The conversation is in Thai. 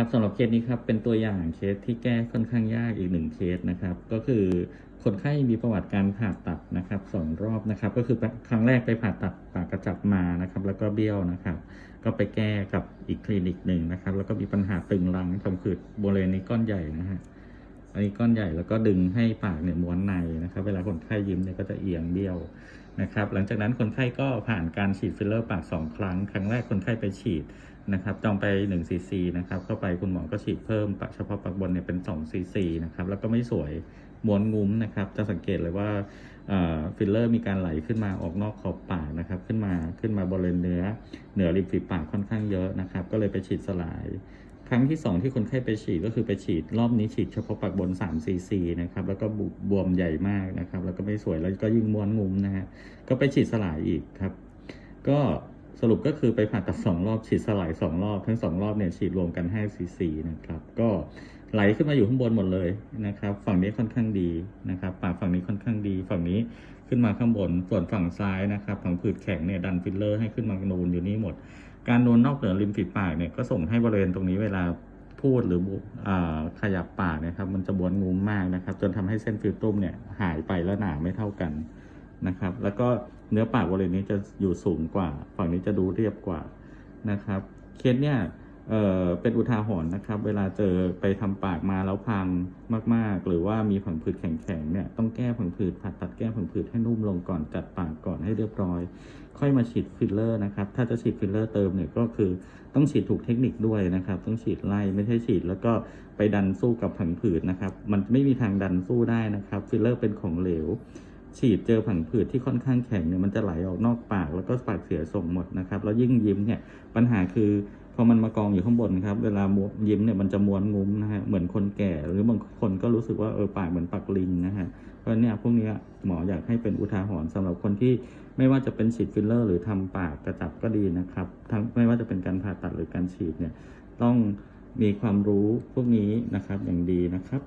ครับสำหรับเคสนี้ครับเป็นตัวอย่างเคสที่แก้ค่อนข้างยากอีกหนึ่งเคสนะครับ ก็คือคนไข้มีประวัติการผ่าตัดนะครับสองรอบนะครับ ก็คือครั้งแรกไปผ่าตัดปากกระจับมานะครับ แล้วก็เบี้ยวนะครับ ก็ไปแก้กับอีกคลินิกหนึ่งนะครับ แล้วก็มีปัญหาตึงรังทำขืดบริเวณนี้ก้อนใหญ่นะฮะ อันนี้ก้อนใหญ่แล้วก็ดึงให้ปากเนี่ยม้วนในนะครับ เวลาคนไข้ยิ้มเนี่ยก็จะเอียงเบี้ยวนะครับ หลังจากนั้นคนไข้ก็ผ่านการฉีดฟิลเลอร์ปากสองครั้ง ครั้งแรกคนไข้ไปฉีดนะครับจองไป1ซีซีนะครับเข้าไปคุณหมอก็ฉีดเพิ่มเฉพาะปากบนเนี่ยเป็น2ซีซีนะครับแล้วก็ไม่สวยม้วนงุ้มนะครับ จะสังเกตเลยว่าฟิลเลอร์มีการไหลขึ้นมาออกนอกขอบปากนะครับ ขึ้นมาขึ้นมาบริเวณเนื้อเหนือริมฝีปากค่อนข้างเยอะนะครับ ก็เลยไปฉีดสลาย ครั้งที่2ที่คนไข้ไปฉีดก็คือไปฉีดรอบนี้ฉีดเฉพาะปากบน3ซีซีนะครับแล้วก็บวมใหญ่มากนะครับ แล้วก็ไม่สวยแล้วก็ยิ่งม้วนงุ้มนะฮะก็ไปฉีดสลายอีกครับ ก็ สรุปก็คือไปผ่าตัดสองรอบฉีดสลายสองรอบ ทั้งสองรอบเนี่ยฉีดรวมกัน5ซีซีนะครับก็ไหลขึ้นมาอยู่ข้างบนหมดเลยนะครับ ฝั่งนี้ค่อนข้างดีนะครับปากฝั่งนี้ค่อนข้างดี ฝั่งนี้ขึ้นมาข้างบนส่วนฝั่งซ้ายนะครับฝั่งผืดแข็งเนี่ยดันฟิลเลอร์ให้ขึ้นมานูนอยู่นี่หมด การนูนนอกเหนือริมฝีปากเนี่ยก็ส่งให้บริเวณตรงนี้เวลาพูดหรืออขยับปากนะครับ มันจะบวนงุ้มมากนะครับ จนทำให้เส้นฟิลตุ้มเนี่ยหายไปและหนาไม่เท่ากัน นะครับ แล้วก็เนื้อปากบริเวณนี้จะอยู่สูงกว่า ฝั่งนี้จะดูเรียบกว่านะครับ เคสเนี่ยเเป็นอุทาหรณ์นะครับ เวลาเจอไปทำปากมาแล้วพังมาก ๆ หรือว่ามีผังผืดแข็งๆเนี่ยต้องแก้ผังผืดผ่าตัดแก้ผังผืดให้นุ่มลงก่อนจัดปากก่อนให้เรียบร้อย ค่อยมาฉีดฟิลเลอร์นะครับ ถ้าจะฉีดฟิลเลอร์เติมเนี่ยก็คือต้องฉีดถูกเทคนิคด้วยนะครับ ต้องฉีดไล่ไม่ใช่ฉีด แล้วก็ไปดันสู้กับผังผืดนะครับ มันไม่มีทางดันสู้ได้นะครับ ฟิลเลอร์เป็นของเหลว ฉีดเจอผังผืดที่ค่อนข้างแข็งเนี่ยมันจะไหลออกนอกปาก แล้วก็ปากเสียส่งหมดนะครับ แล้วยิ่งยิ้มเนี่ยปัญหาคือพอมันมากองอยู่ข้างบนครับ เวลายิ้มเนี่ยมันจะม้วนงุ้มนะฮะเหมือนคนแก่หรือบางคนก็รู้สึกว่าเออปากเหมือนปากลิงนะฮะเพราะเนี่ยพวกนี้หมออยากให้เป็นอุทาหรณ์สำหรับคนที่ไม่ว่าจะเป็นฉีดฟิลเลอร์ หรือทำปากกระจับก็ดีนะครับทั้งไม่ว่าจะเป็นการผ่าตัดหรือการฉีดเนี่ยต้องมีความรู้พวกนี้นะครับอย่างดีนะครับ